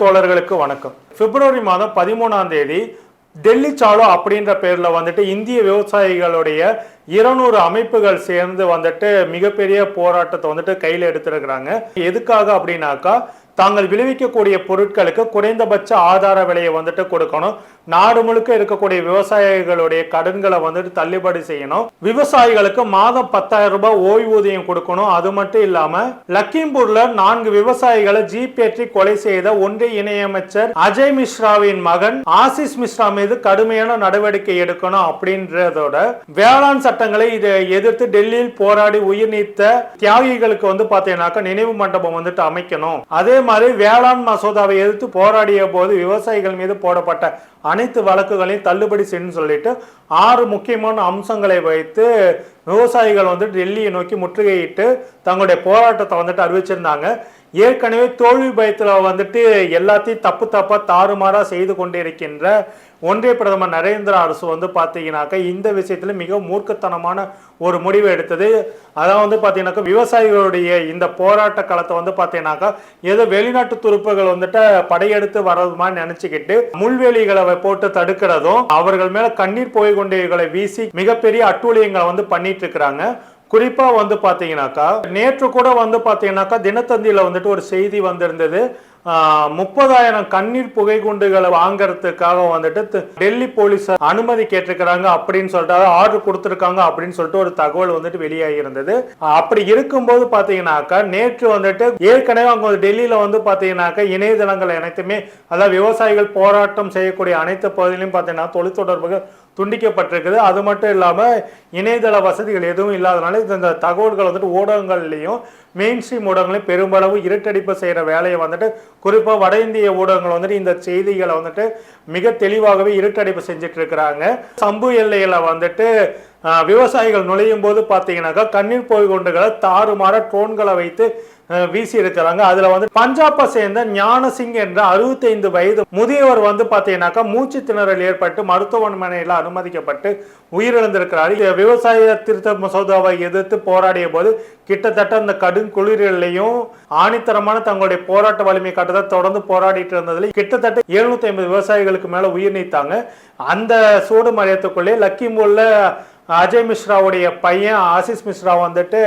தோழர்களுக்கு வணக்கம். பிப்ரவரி மாதம் பதிமூணாம் தேதி டெல்லி சாலோ அப்படின்ற பேர்ல வந்துட்டு இந்திய விவசாயிகளுடைய இருநூறு அமைப்புகள் சேர்ந்து வந்துட்டு மிகப்பெரிய போராட்டத்தை வந்துட்டு கையில் எடுத்திருக்கிறாங்க. எதுக்காக அப்படின்னாக்கா தாங்கள் விளைவிக்கக்கூடிய பொருட்களுக்கு குறைந்தபட்ச ஆதார விலையை வந்துட்டு கொடுக்கணும். நாடு முழுக்க இருக்கக்கூடிய விவசாயிகளுடைய கடன்களை வந்துட்டு தள்ளுபடி செய்யணும். விவசாயிகளுக்கு மாதம் பத்தாயிரம் ரூபாய் ஓய்வூதியம் கொடுக்கணும். அது மட்டும் இல்லாம லக்கிம்பூர்ல நான்கு விவசாயிகளை ஜிபேற்றி கொலை செய்த ஒன்றிய இணையமைச்சர் அஜய் மிஸ்ராவின் மகன் ஆசிஸ் மிஸ்ரா மீது கடுமையான நடவடிக்கை எடுக்கணும் அப்படின்றதோட வேளாண் சட்டங்களை இதை எதிர்த்து டெல்லியில் போராடி உயிர் நீத்த தியாகிகளுக்கு வந்து பாத்தீங்கன்னாக்கா நினைவு மண்டபம் வந்துட்டு அமைக்கணும். அதே மாதிரி வேளாண் மசோதாவை எதிர்த்து போராடிய போது விவசாயிகள் மீது போடப்பட்ட அனைத்து வழக்குகளையும் தள்ளுபடி செய்யணும்னு சொல்லிட்டு ஆறு முக்கியமான அம்சங்களை வைத்து விவசாயிகள் வந்து டெல்லியை நோக்கி முற்றுகையிட்டு தங்களுடைய போராட்டத்தை வந்துட்டு அறிவிச்சிருந்தாங்க. ஏற்கனவே தோல்வி பயத்தில் வந்துட்டு எல்லாத்தையும் தப்பு தப்பாக தாறுமாறாக செய்து கொண்டிருக்கின்ற ஒன்றிய பிரதமர் நரேந்திர அரசு வந்து பார்த்தீங்கன்னாக்கா இந்த விஷயத்துல மிக மூர்க்கத்தனமான ஒரு முடிவு எடுத்தது. அதான் வந்து பார்த்தீங்கன்னாக்கா விவசாயிகளுடைய இந்த போராட்ட காலத்தை வந்து பார்த்தீங்கன்னாக்கா ஏதோ வெளிநாட்டு துருப்புகள் வந்துட்டு படையெடுத்து வர்றதுமா நினச்சிக்கிட்டு நினைச்சுக்கிட்டு முள்வேலிகளை போட்டு தடுக்கிறதும் அவர்கள் மேல கண்ணீர் புகை குண்டுகளை வீசி மிகப்பெரிய அட்டூழியங்களை வந்து பண்ணிட்டு இருக்கிறாங்க குறிப்பா வந்து பாத்தீங்கன்னாக்கா நேற்று கூட வந்து பாத்தீங்கன்னாக்கா தினத்தந்தியில வந்துட்டு ஒரு செய்தி வந்திருந்தது. முப்பதாயிரம் கண்ணீர் புகை குண்டுகளை வாங்குறதுக்காக வந்துட்டு டெல்லி போலீஸ் அனுமதி கேட்டிருக்கிறாங்க அப்படின்னு சொல்லிட்டு ஆர்டர் கொடுத்துருக்காங்க அப்படின்னு சொல்லிட்டு ஒரு தகவல் வந்துட்டு வெளியாகி இருந்தது அப்படி இருக்கும்போது பாத்தீங்கன்னாக்கா நேற்று வந்துட்டு ஏற்கனவே அவங்க டெல்லியில வந்து பாத்தீங்கன்னாக்கா இணையதளங்கள் அனைத்துமே அதாவது விவசாயிகள் போராட்டம் செய்யக்கூடிய அனைத்து பகுதியிலும் தொழில் தொலைத்தொடர்புகள் துண்டிக்கப்பட்டிருக்குது. அது மட்டும் இல்லாமல் இணையதள வசதிகள் எதுவும் இல்லாதனால இந்த- இந்த தகவல்கள் வந்துட்டு ஊடகங்கள்லையும் மெயின் ஸ்ட்ரீம் ஊடகங்களையும் பெரும்பளவு இருட்டடிப்பு செய்கிற வேலையை வந்துட்டு குறிப்பாக வட இந்திய ஊடகங்கள் வந்துட்டு இந்த செய்திகளை வந்துட்டு மிக தெளிவாகவே இருட்டடிப்பு செஞ்சுட்டு இருக்கிறாங்க. சம்பு எல்லையில் வந்துட்டு விவசாயிகள் நுழையும் போது பார்த்தீங்கன்னாக்கா கண்ணீர் போய் குண்டுகளை தாறுமாற ட்ரோன்களை வைத்து வீசி இருக்கிறாங்க அதுல வந்து பஞ்சாப்பை சேர்ந்த ஞானசிங் என்ற 65 வயது முதியவர் வந்து பார்த்தீங்கன்னாக்கா மூச்சு திணறல் ஏற்பட்டு மருத்துவமனையில் அனுமதிக்கப்பட்டு உயிரிழந்திருக்கிறார். விவசாய திருத்த மசோதாவை எதிர்த்து போராடிய போது கிட்டத்தட்ட அந்த கடும் குளிரிலையும் ஆணித்தரமான தங்களுடைய போராட்ட வலிமை கட்டத்தை தொடர்ந்து போராடிட்டு இருந்ததுல கிட்டத்தட்ட 750 ஐம்பது விவசாயிகளுக்கு மேல உயிர் நீத்தாங்க. அந்த சூடு மழையத்துக்குள்ளே லக்கிம்பூர்ல அஜய் மிஸ்ராவுடைய பையன் ஆசிஸ் மிஸ்ரா வந்துட்டு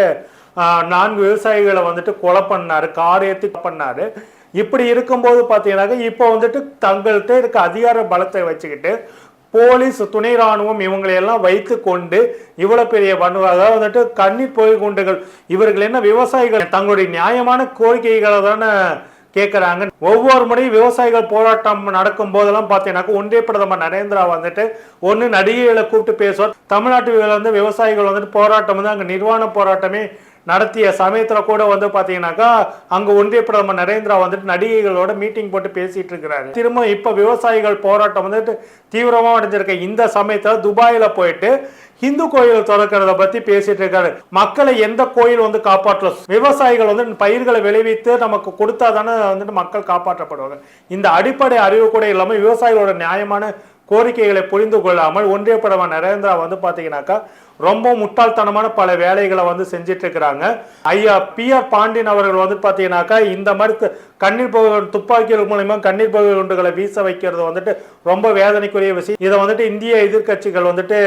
நான்கு விவசாயிகளை வந்துட்டு கொலை பண்ணார் கார் பண்ணார். இப்படி இருக்கும்போது பார்த்தீங்கன்னாக்க இப்போ வந்துட்டு தங்கள்கிட்ட இருக்க அதிகார பலத்தை வச்சுக்கிட்டு போலீஸ் துணை ராணுவம் இவங்களை எல்லாம் வைத்து கொண்டு இவ்வளோ பெரிய வன்ம அதாவது வந்துட்டு கண்ணீர் போய் குண்டுகள் இவர்கள் என்ன விவசாயிகள் தங்களுடைய நியாயமான கோரிக்கைகளை தானே கேட்குறாங்க ஒவ்வொரு முறையும் விவசாயிகள் போராட்டம் நடக்கும் போதெல்லாம் பார்த்தீங்கன்னாக்கா ஒன்றிய பிரதமர் நரேந்திரா வந்துட்டு ஒன்று நடிகைகளை கூப்பிட்டு பேசுவார். தமிழ்நாட்டு வந்து விவசாயிகள் வந்துட்டு போராட்டம் வந்து அங்கே நிர்வாண போராட்டமே நடத்திய சமயத்தில் கூட வந்து பார்த்தீங்கன்னாக்கா அங்கே ஒன்றிய பிரதமர் நரேந்திரா வந்துட்டு நடிகைகளோட மீட்டிங் போட்டு பேசிட்டு இருக்கிறாரு. திரும்ப இப்போ விவசாயிகள் போராட்டம் வந்துட்டு தீவிரமாக அடைஞ்சிருக்க. இந்த சமயத்தில் துபாயில் போயிட்டு இந்து கோயில் திறக்கிறத பத்தி பேசிட்டு இருக்காரு. மக்களை எந்த கோயில் வந்து காப்பாற்றல? விவசாயிகள் வந்து பயிர்களை விளைவித்து நமக்கு கொடுத்தா தானே வந்துட்டு மக்கள் காப்பாற்றப்படுவாங்க. இந்த அடிப்படை அறிவு கூட இல்லாமல் விவசாயிகளோட நியாயமான கோரிக்கைகளை புரிந்து கொள்ளாமல் ஒன்றிய பிரதமர் நரேந்திரா வந்து பாத்தீங்கன்னாக்கா ரொம்ப முட்டாள்தனமான பல வேலைகளை வந்து செஞ்சிட்டு இருக்கிறாங்க ஐயா பி ஆர் பாண்டியன் அவர்கள் வந்து பாத்தீங்கன்னாக்கா இந்த மாதிரி கண்ணீர் புகை துப்பாக்கிகள் மூலயமா கண்ணீர் புகை குண்டுகளை வீச வைக்கிறது வந்துட்டு ரொம்ப வேதனைக்குரிய விஷயம். இதை வந்துட்டு இந்திய எதிர்க்கட்சிகள் வந்துட்டு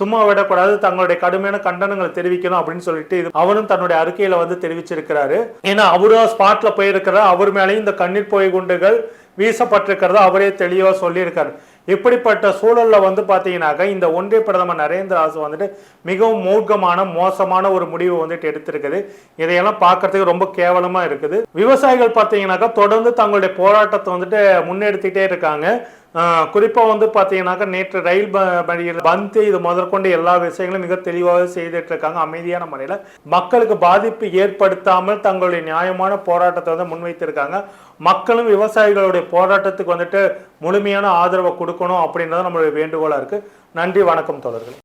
சும்மா விடக்கூடாது தங்களுடைய கடுமையான கண்டனங்களை தெரிவிக்கணும் அப்படின்னு சொல்லிட்டு இது அவரும் தன்னுடைய அறிக்கையில வந்து தெரிவிச்சிருக்கிறாரு. ஏன்னா அவரும் ஸ்பாட்ல போயிருக்கிறார் அவர் மேலேயும் இந்த கண்ணீர் புகை குண்டுகள் வீசப்பட்டிருக்கிறத அவரே தெளிவாக சொல்லியிருக்காரு. இப்படிப்பட்ட சூழலில் வந்து பார்த்தீங்கன்னாக்க இந்த ஒன்றிய பிரதமர் நரேந்திர ஆசு வந்துட்டு மிகவும் மூர்க்கமான மோசமான ஒரு முடிவு வந்துட்டு எடுத்திருக்குது. இதையெல்லாம் பார்க்கறதுக்கு ரொம்ப கேவலமாக இருக்குது. விவசாயிகள் பார்த்தீங்கன்னாக்கா தொடர்ந்து தங்களுடைய போராட்டத்தை வந்துட்டு முன்னெடுத்துட்டே இருக்காங்க. குறிப்பாக வந்து பார்த்தீங்கன்னாக்கா நேற்று ரயில் ப- வழியில் பந்து இது முதற்கொண்டு எல்லா விஷயங்களும் மிக தெளிவாக செய்துட்டு இருக்காங்க அமைதியான முறையில் மக்களுக்கு பாதிப்பு ஏற்படுத்தாமல் தங்களுடைய நியாயமான போராட்டத்தை வந்து முன்வைத்திருக்காங்க. மக்களும் விவசாயிகளுடைய போராட்டத்துக்கு வந்துட்டு முழுமையான ஆதரவை கொடுக்கணும் அப்படின்றது நம்மளுடைய வேண்டுகோளாக இருக்குது நன்றி வணக்கம் தொடர்கள்